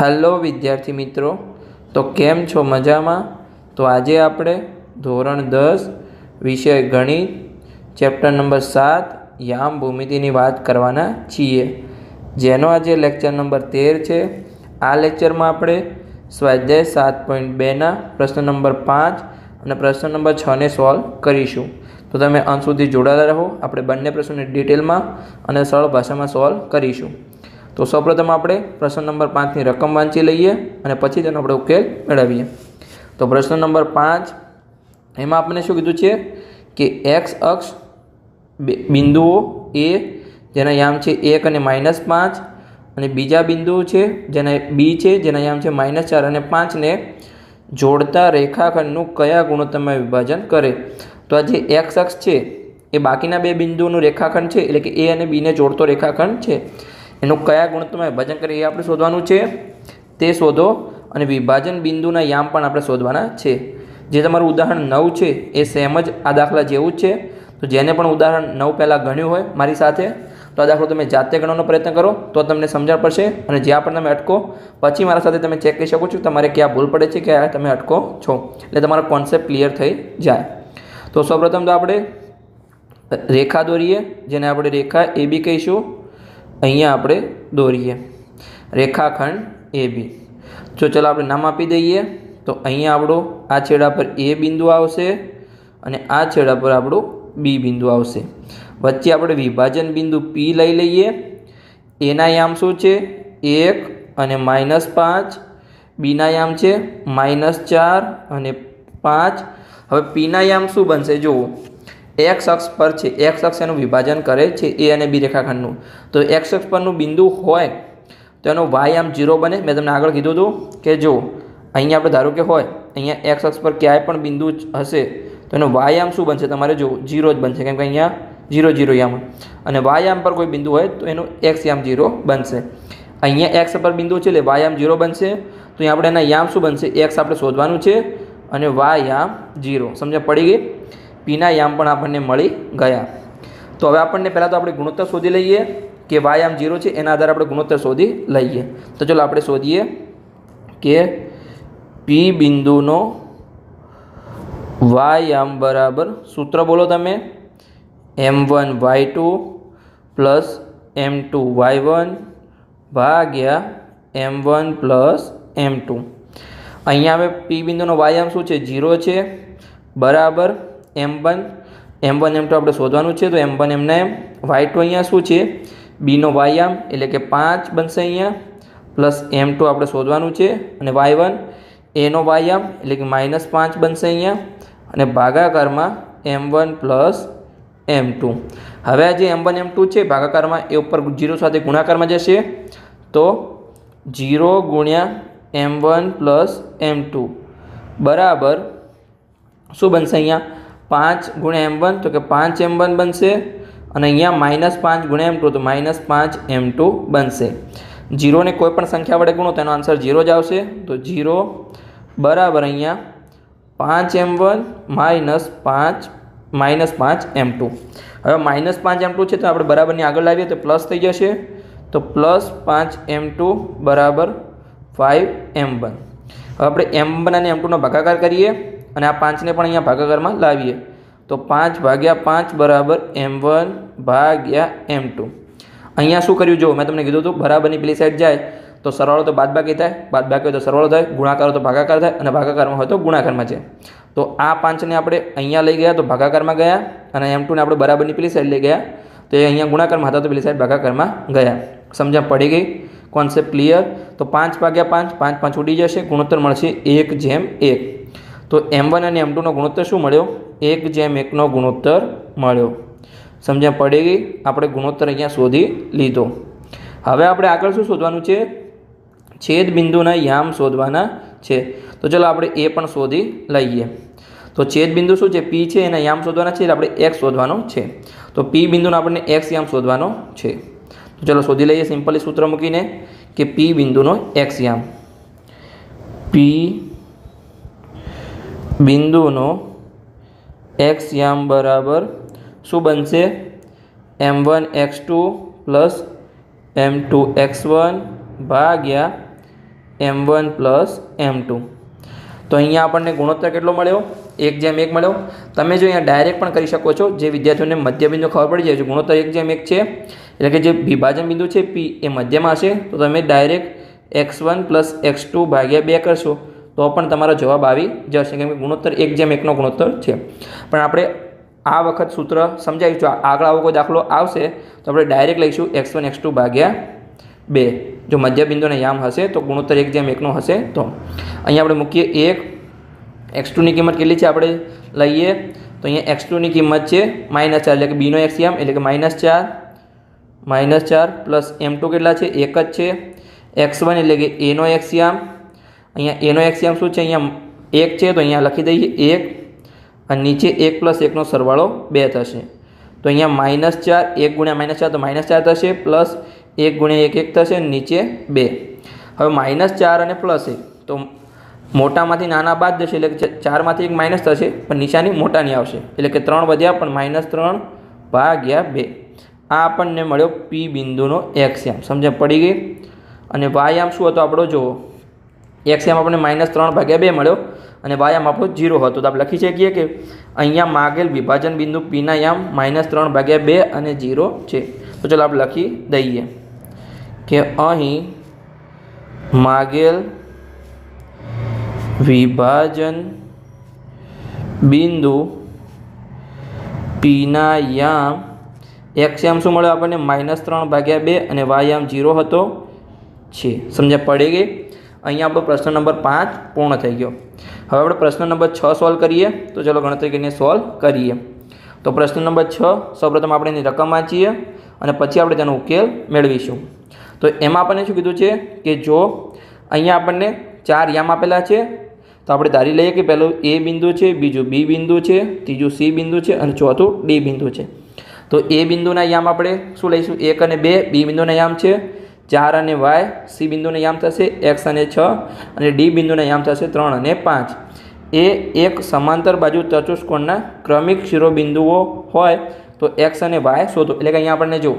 Hello વિદ્યાર્થી મિત્રો, તો કેમ છો મજામાં? તો આજે આપણે ધોરણ દસ વિષય ગણિત, ચેપ્ટર નંબર સાત, યામ ભૂમિતિની વાત કરવાના છીએ. જેનો આજે લેક્ચર નંબર તેર છે. આ લેક્ચરમાં આપણે સ્વાધ્યાય સાત પોઈન્ટ બેના પ્રશ્ન નંબર પાંચ અને પ્રશ્ન નંબર છને સોલ્વ કરીશું. તો તમે અંત સુધી જોડાયેલા રહો. આપણે બંને પ્રશ્નોને ડિટેલમાં અને સરળ ભાષામાં સોલ્વ કરીશું. તો સૌપ્રથમ આપણે પ્રશ્ન નંબર પાંચની રકમ વાંચી લઈએ અને પછી તેનો આપણે ઉકેલ મેળવીએ. તો પ્રશ્ન નંબર પાંચ, એમાં આપણને શું કીધું છે કે એક્સ અક્ષ બિંદુઓ એ, જેના યામ છે એક અને માઇનસ પાંચ, અને બીજા બિંદુઓ છે જેના બી છે જેના યામ છે માઇનસ ચાર અને પાંચને જોડતા રેખાખંડનું કયા ગુણોત્તરમાં વિભાજન કરે? તો આ જે એક્સ અક્ષ છે એ બાકીના બે બિંદુઓનું રેખાખંડ છે, એટલે કે એ અને બીને જોડતો રેખાખંડ છે. એનું કયા ગુણોત્તરમાં વિભાજન કરે એ આપણે શોધવાનું છે? તે શોધો અને વિભાજન બિંદુના યામ પણ આપણે શોધવાના છે. જે તમારું ઉદાહરણ નવ છે, એ સેમ જ આ દાખલા જેવું જ છે. તો જેને પણ ઉદાહરણ નવ પહેલાં ગણ્યું હોય મારી સાથે, તો આ દાખલો તમે જાતે ગણવાનો પ્રયત્ન કરો, તો તમને સમજણ પડશે અને જ્યાં પણ તમે અટકો, પછી મારા સાથે તમે ચેક કરી શકો છો તમારે ક્યાં ભૂલ પડે છે, ક્યાં તમે અટકો છો. એટલે તમારો કોન્સેપ્ટ ક્લિયર થઈ જાય. તો સૌપ્રથમ તો આપણે રેખા દોરીએ, જેને આપણે રેખા એ બી કહીશું. અહીંયા આપણે દોરીએ. રેખાખંડ એ બી જો ચાલો આપણે નામ આપી દઈએ, તો અહીંયા આપણો આ છેડા પર એ બિંદુ આવશે અને આ છેડા પર આપણું બી બિંદુ આવશે. વચ્ચે આપણે વિભાજન બિંદુ પી લઈ લઈએ. એના યામ શું છે? એક અને માઇનસ પાંચ. બીના યામ છે? માઇનસ ચાર અને પાંચ. હવે પીના યામ શું બનશે? જુઓ. એક્સ અક્ષ પર છે એક્સ અક્ષ એનું વિભાજન કરે છે, એ અને બી રેખાખંડનું. તો એક્સ અક્ષ પરનું બિંદુ હોય, તો એનો વાય આમ જીરો બને. મેં તમને આગળ કીધું હતું કે જો અહીંયા આપણે ધારો કે હોય, અહીંયા એક્સ અક્ષ પર ક્યાંય પણ બિંદુ હશે, તો એનો વાય આમ શું બનશે? તમારે જો જીરો જ બનશે, કેમ કે અહીંયા જીરો જીરો યામ. અને વાય આમ પર કોઈ બિંદુ હોય, તો એનું એક્સ યામ જીરો બનશે. અહીંયા એક્સ પર બિંદુ છે, એટલે વાય આમ જીરો બનશે. તો અહીંયા આપણે એના યામ શું બનશે? એક્સ આપણે શોધવાનું છે, અને વાય યામ જીરો સમજ પડી ગઈ? પીના યામ પણ આપણને મળી ગયા. તો હવે આપણને પહેલાં તો આપણે ગુણોત્તર શોધી લઈએ કે વાય આમ જીરો છે, એના આધારે આપણે ગુણોત્તર શોધી લઈએ. તો ચલો આપણે શોધીએ કે પી બિંદુનો વાય આમ બરાબર સૂત્ર બોલો તમે. M one Y two plus M two Y one ભાગ્યા M one plus M two. અહીંયા હવે પી બિંદુનો વાયામ શું છે? જીરો છે. બરાબર. M one M one, M two આપણે શોધવાનું છે, તો એમ વન એમના એમ વાય ટુ અહીંયા શું છે? બીનો વાયામ એટલે કે પાંચ બનશે અહીંયા, પ્લસ એમ ટુ આપણે શોધવાનું છે, અને વાય વન, એનો વાયામ એટલે કે માઇનસ પાંચ બનશે અહીંયા, અને ભાગાકારમાં M one plus M two. હવે આ જે એમ વન, એમ ટુ છે, ભાગાકારમાં એ ઉપર જીરો સાથે ગુણાકારમાં જશે, તો જીરો ગુણ્યા M one plus M two. બરાબર, શું બનશે અહીંયા? પાંચ ગુણ્યા એમ વન, તો કે પાંચ એમ વન બનશે. અને અહીંયા માઇનસ પાંચ ગુણ્યા એમ ટુ, તો માઇનસ પાંચ એમ ટુ બનશે. જીરોને કોઈ પણ સંખ્યા વડે ગુણો તેનો આન્સર જીરો જ આવશે. તો જીરો બરાબર અહીંયા પાંચ એમ વન માઇનસ પાંચ માઇનસ પાંચ એમ ટુ. હવે માઇનસ પાંચ એમ ટુ છે, તો આપણે બરાબરની આગળ લાવીએ, તો પ્લસ થઈ જશે. તો પ્લસ પાંચ એમ ટુ બરાબર ફાઇવ એમ વન. હવે આપણે એમ વન અને એમ ટુનો ભાગાકાર કરીએ. અને આ પાંચને પણ અહીંયા ભાગાકારમાં લાવીએ. તો પાંચ ભાગ્યા પાંચ બરાબર એમ વન ભાગ્યા એમ ટુ. અહીંયા શું કર્યું? જો, મેં તમને કીધું હતું, બરાબરની પેલી સાઈડ જાય, તો સરવાળો તો બાદબાકી થાય, બાદબાકી હોય તો સરવાળો થાય, ગુણાકાર તો ભાગાકાર થાય, અને ભાગાકારમાં હોય તો ગુણાકારમાં જાય. તો આ પાંચને આપણે અહીંયા લઈ ગયા, તો ભાગાકારમાં ગયા, અને એમ ટુને આપણે બરાબરની પેલી સાઈડ લઈ ગયા, તો એ અહીંયા ગુણાકારમાં હતા, તો પેલી સાઈડ ભાગાકારમાં ગયા. સમજણ પડી ગઈ? કોન્સેપ્ટ ક્લિયર તો પાંચ ભાગ્યા પાંચ પાંચ પાંચ ઉડી જશે, ગુણોત્તર મળશે એક જેમ એક. તો એમ વન અને એમ ટુનો ગુણોત્તર શું મળ્યો? એક જેમ એકનો ગુણોત્તર મળ્યો. સમજ્યા પડી આપણે ગુણોત્તર અહીંયા શોધી લીધો. હવે આપણે આગળ શું શોધવાનું છે? છેદ બિંદુના યામ શોધવાના છે. તો ચલો આપણે એ પણ શોધી લઈએ. તો છેદ બિંદુ શું છે? પી છે, એના યામ શોધવાના છે આપણે એક્સ શોધવાનો છે. તો પી બિંદુનો આપણને એક્સ યામ શોધવાનો છે. તો ચલો શોધી લઈએ, સિમ્પલી સૂત્ર મૂકીને કે પી બિંદુનો એક્સ યામ. પી બિંદુનો એક્સ યામ બરાબર શું બનશે? M one x two plus m two x one ભાગ્યા m one plus m two તો અહીંયા આપણને ગુણોત્તર કેટલો મળ્યો? એક જેમ એક મળ્યો. તમે જો અહીંયા ડાયરેક્ટ પણ કરી શકો છો. જે વિદ્યાર્થીઓને મધ્યબિંદુ ખબર પડી જાય છે. ગુણોત્તર એક જેમ એક છે. એટલે કે જે વિભાજન બિંદુ છે પી એ મધ્યમાં હશે. તો તમે direct x one plus x two ભાગ્યા બે કરશો. તો પણ તમારો જવાબ આવી જશે. કેમ કે ગુણોત્તર એક જેમ એકનો ગુણોત્તર છે. પણ આપણે આ વખત સૂત્ર સમજાવીશું આગળ આવો કોઈ દાખલો આવશે, તો આપણે ડાયરેક્ટ લઈશું એક્સ વન, એક્સ ટુ ભાગ્યા બે. જો મધ્યબિંદુને યામ હશે, તો ગુણોત્તર એક જેમ એકનો હશે તો. અહીંયા આપણે મૂકીએ એક. એક્સ ટુની કિંમત કેટલી છે આપણે લઈએ? તો અહીંયા એક્સ ટુની કિંમત છે માઇનસ ચાર, એટલે કે બીનો એક્સિયામ એટલે કે માઇનસ ચાર. માઇનસ ચાર પ્લસ એમ ટુ કેટલા છે? એક જ છે. એક્સ વન, એટલે કે એનો એક્સિયામ અહીંયા એનો એક્સિયમ શું છે? અહીંયા એક છે, તો અહીંયા લખી દઈએ એક. અને નીચે એક પ્લસ એકનો સરવાળો બે થશે. તો અહીંયા માઇનસ ચાર, એક ગુણ્યા માઇનસ ચાર, તો માઇનસ ચાર થશે પ્લસ એક ગુણ્યા એક એક થશે નીચે બે. હવે માઇનસ ચાર અને પ્લસ એક, તો મોટામાંથી નાના બાદ જશે, એટલે ચારમાંથી એક માઇનસ થશે, પણ નિશાની મોટાની આવશે. એટલે કે ત્રણ વધ્યા, પણ માઇનસ ત્રણ ભાગ્યા બે. આ આપણને મળ્યો પી બિંદુનો એક્સયામ સમજણ પડી ગઈ? અને વાયામ શું હતો? આપણો, જુઓ. એક્સયામ આપણને માઇનસ ત્રણ ભાગ્યા બે મળ્યો અને વાયામ આપણો જીરો હતો. તો આપણે લખી શકીએ કે અહીંયા માગેલ વિભાજન બિંદુ પીના યામ માઇનસ ત્રણ ભાગ્યા બે અને જીરો છે. તો ચાલો આપણે લખી દઈએ કે અહીં માગેલ વિભાજન બિંદુ પીના યામ એક્સ યામ શું મળ્યો આપણને? માઇનસ ત્રણ ભાગ્યા બે અને વાયામ જીરો હતો. છે. સમજ્યા? પડી ગઈ? અહીંયા આપણો પ્રશ્ન નંબર પાંચ પૂર્ણ થઈ ગયો. હવે આપણે પ્રશ્ન નંબર છ સોલ્વ કરીએ. તો ચલો ગણતરી કરીને સોલ્વ કરીએ. તો પ્રશ્ન નંબર છ, સૌપ્રથમ આપણે એની રકમ વાંચીએ અને પછી આપણે તેનો ઉકેલ મેળવીશું. તો એમાં આપણને શું કીધું છે કે જો અહીંયા આપણને ચાર યામ આપેલા છે, તો આપણે ધારી લઈએ કે પહેલું એ બિંદુ છે, બીજું બી બિંદુ છે, ત્રીજું સી બિંદુ છે અને ચોથું ડી બિંદુ છે. તો એ બિંદુના યામ આપણે શું લઈશું? એક અને બે બી બિંદુના યામ છે. ચાર અને વાય સી બિંદુને યામ થશે, એક્સ અને છ, અને ડી બિંદુને યામ થશે ત્રણ અને પાંચ. એ એક સમાંતર બાજુ ચતુષ્કોણના ક્રમિક શિરોબિંદુઓ હોય તો એક્સ અને વાય શોધો. એટલે કે અહીંયા આપણને જો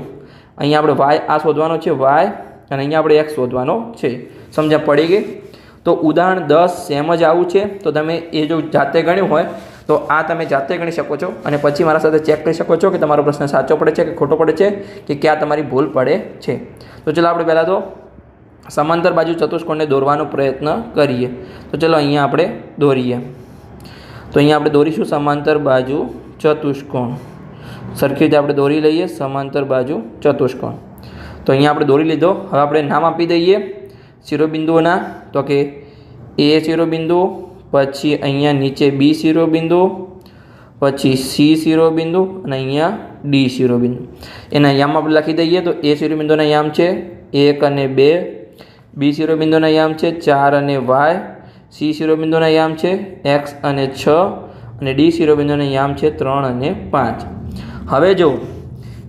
અહીંયા આપણે વાય આ શોધવાનો છે, વાય, અને અહીંયા આપણે એક્સ શોધવાનો છે. સમજ્યા પડી ગઈ? તો ઉદાહરણ દસ સેમ જ આવું છે. તો તમે એ જો જાતે ગણ્યું હોય તો આ તમે જાતે ગણી શકો છો અને પછી મારા સાથે ચેક કરી શકો છો કે તમારો પ્રશ્ન સાચો પડે છે કે ખોટો પડે છે કે ક્યાં તમારી ભૂલ પડે છે. તો ચલો આપણે પહેલાં તો સમાંતર બાજુ ચતુષ્કોણને દોરવાનો પ્રયત્ન કરીએ. તો ચલો અહીંયા આપણે દોરીએ. તો અહીંયા આપણે દોરીશું સમાંતર બાજુ ચતુષ્કોણ. સરખી રીતે આપણે દોરી લઈએ સમાંતર બાજુ ચતુષ્કોણ. તો અહીંયા આપણે દોરી લીધો. હવે આપણે નામ આપી દઈએ શિરોબિંદુઓના. તો કે એ શિરોબિંદુ પછી અહીંયા નીચે બી શિરોબિંદુ, પછી સી શિરોબિંદુ અને અહીંયા ડી શિરોબિંદુ. એના યામ આપણે લખી દઈએ તો એ શિરોબિંદુના યામ છે એક અને બે, બી શિરોબિંદુના યામ છે ચાર અને વાય, સી શિરોબિંદુના યામ છે એક્સ અને છ અને ડી શિરોબિંદુના યામ છે ત્રણ અને પાંચ. હવે જો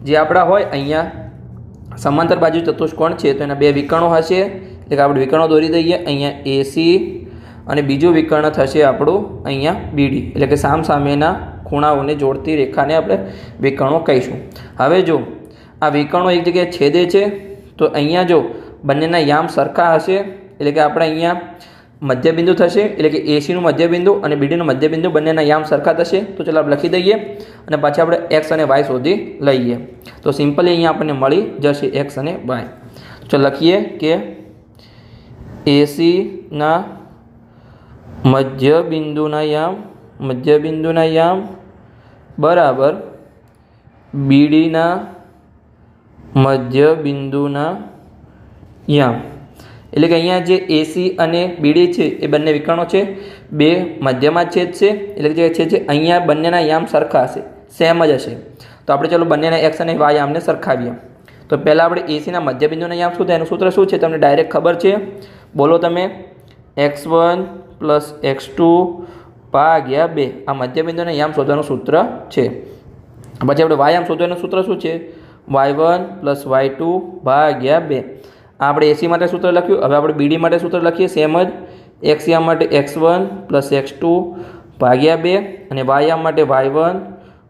જે આપણા હોય અહીંયા સમાંતર બાજુ ચતુષ્કોણ છે તો એના બે વિકર્ણો હશે. એટલે કે આપણે વિકર્ણો દોરી દઈએ, અહીંયા એસી અને બીજું વિકર્ણ થશે આપણું અહીંયા બીડી. એટલે કે સામસામેના ખૂણાઓને જોડતી રેખાને આપણે વિકર્ણો કહીશું. હવે જો આ વિકર્ણો એક જગ્યાએ છેદે છે, તો અહીંયા જો બંનેના યામ સરખા હશે, એટલે કે આપણે અહીંયા મધ્યબિંદુ થશે, એટલે કે એસીનું મધ્યબિંદુ અને બીડીનું મધ્યબિંદુ બંનેના યામ સરખા થશે. તો ચાલો આપણે લખી દઈએ અને પછી આપણે એક્સ અને વાય શોધી લઈએ. તો સિમ્પલી અહીંયા આપણને મળી જશે એક્સ અને વાય. તો લખીએ કે એસીના મધ્યબિંદુના યામ મધ્યબિંદુના યામ, બરાબર, બીડીના, મધ્યબિંદુના યામ. એટલે કે અહીંયા જે એસી અને બીડી છે, એ બંને વિકર્ણો છે. બે મધ્યમાં છેદ છે, એટલે કે જે છે, અહીંયા બંનેના યામ સરખા હશે સેમ જ હશે. તો આપણે ચાલો બંનેના એક્સ અને વાય યામને સરખાવીએ. તો પહેલાં આપણે એસીના મધ્યબિંદુના યામ શું થાય એનું સૂત્ર શું છે, તમને ડાયરેક્ટ ખબર છે? બોલો તમે. X one plus x two ભાગ્યા બે. આ મધ્યબિંદુને યામ શોધવાનું સૂત્ર છે. પછી આપણે વાયામ શોધવાનું સૂત્ર શું છે? Y one plus y two ભાગ્યા બે. આપણે એસી માટે સૂત્ર લખ્યું. હવે આપણે બીડી માટે સૂત્ર લખીએ. સેમ જ એક્સ યામ માટે x one plus x two ભાગ્યા બે અને વાયામ માટે y one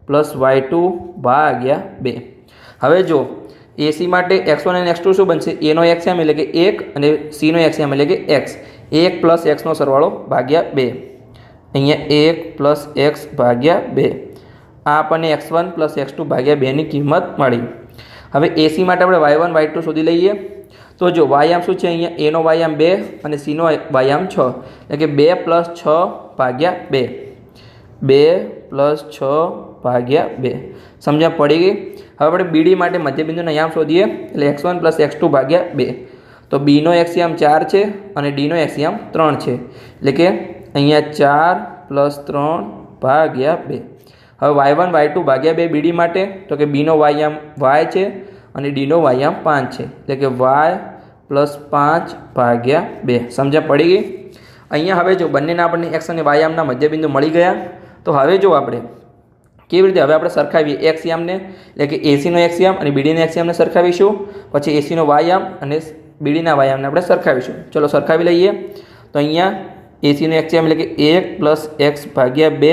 plus y two ભાગ્યા બે. હવે જો, એસી માટે એક્સ વન અને એક્સ ટુ શું બનશે? એનો એક્સ એમ એટલે કે એક અને સીનો એક્સએમ એટલે કે એક્સ. એક પ્લસ એક્સનો સરવાળો ભાગ્યા બે. અહીંયા એક પ્લસ એક્સ ભાગ્યા બે. આ આપણને x one plus x two ભાગ્યા બેની કિંમત મળી. હવે એસી માટે આપણે વાય વન, વાય ટુ શોધી લઈએ. તો જો વાયામ શું છે? અહીંયા એનો વાયામ બે અને સીનો વાયામ છ. એટલે કે બે પ્લસ છ ભાગ્યા બે. બે પ્લસ છ ભાગ્યા બે. સમજ્યા પડી ગઈ? હવે આપણે બીડી માટે મધ્યબિંદુના યામ શોધીએ. એટલે x one plus x two ભાગ્યા બે. તો બીનો એક્સિયામ ચાર છે અને ડીનો એક્સિયામ ત્રણ છે. એટલે કે અહીંયા ચાર પ્લસ ત્રણ ભાગ્યા બે. હવે વાય વન વાય ટુ ભાગ્યા બે બીડી માટે, તો કે બીનો વાયામ વાય છે અને ડીનો વાયામ પાંચ છે. એટલે કે વાય પ્લસ પાંચ ભાગ્યા બે. સમજ્યા પડી ગઈ? અહીંયા હવે જો બંનેના આપણને એક્સ અને વાયામના મધ્યબિંદુ મળી ગયા. તો હવે જો આપણે કેવી રીતે હવે આપણે સરખાવીએ એક્સ એટલે કે એસીનો એક્સયામ અને બીડીના એક્સયામને સરખાવીશું. પછી એસીનો વાયામ અને બીડીના વાયામને આપણે સરખાવીશું. ચલો સરખાવી લઈએ. તો અહીંયા એસીનો એક્સિયમ એટલે કે એક પ્લસ એક્સ ભાગ્યા બે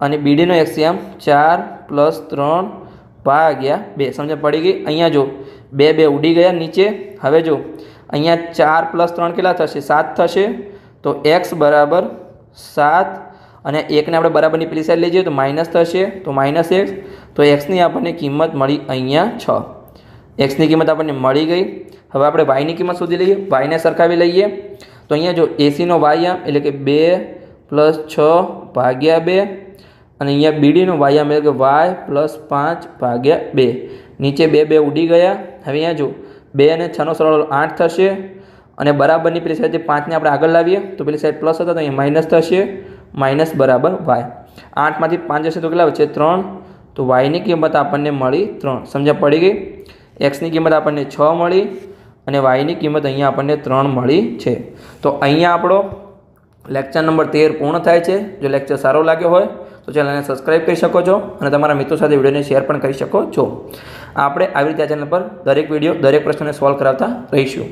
અને બીડીનો એક્સિયમ ચાર પ્લસ ત્રણ ભાગ્યા બે. સમજ પડી ગઈ? અહીંયા જો, બે બે ઉડી ગયા નીચે. હવે જો, અહીંયા ચાર પ્લસ ત્રણ કેટલા થશે? સાત થશે. તો એક્સ બરાબર સાત અને એકને આપણે બરાબરની પેલી સાઈડ લઈ જઈએ તો માઇનસ થશે. તો માઇનસ એક્સ તો એક્સની આપણને કિંમત મળી અહીંયા છ. એક્સની કિંમત આપણને મળી ગઈ. હવે આપણે વાયની કિંમત શોધી લઈએ. વાયને સરખાવી લઈએ. તો અહીંયા જો એસીનો વાયામ એટલે કે બે પ્લસ છ ભાગ્યા બે, અને અહીંયા બીડીનો વાયામ એટલે કે વાય પ્લસ પાંચ ભાગ્યા બે. નીચે બે બે ઉડી ગયા. હવે અહીંયા જો બે અને છનો સરવાળો આઠ થશે, અને બરાબરની પેલી સાઈડથી પાંચને આપણે આગળ લાવીએ, તો પેલી સાઈડ પ્લસ હતા, તો અહીંયા માઇનસ થશે. માઇનસ બરાબર વાય આઠમાંથી પાંચ હશે તો કેટલા વચ્ચે ત્રણ. તો વાયની કિંમત આપણને મળી ત્રણ. સમજ્યા, પડી ગઈ? એક્સની કિંમત આપણને છ મળી. અને વાયની કિંમત અહીંયા આપણને ત્રણ મળી છે. તો અહીંયા આપણો લેક્ચર નંબર તેર પૂર્ણ થાય છે. જો લેક્ચર સારો લાગ્યો હોય, તો ચેનલને સબસ્ક્રાઈબ કરી શકો છો અને તમારા મિત્રો સાથે વિડીયોને શેર પણ કરી શકો છો. આપણે આવી રીતે આ ચેનલ પર દરેક વીડિયો, દરેક પ્રશ્નને સોલ્વ કરાવતા રહીશું.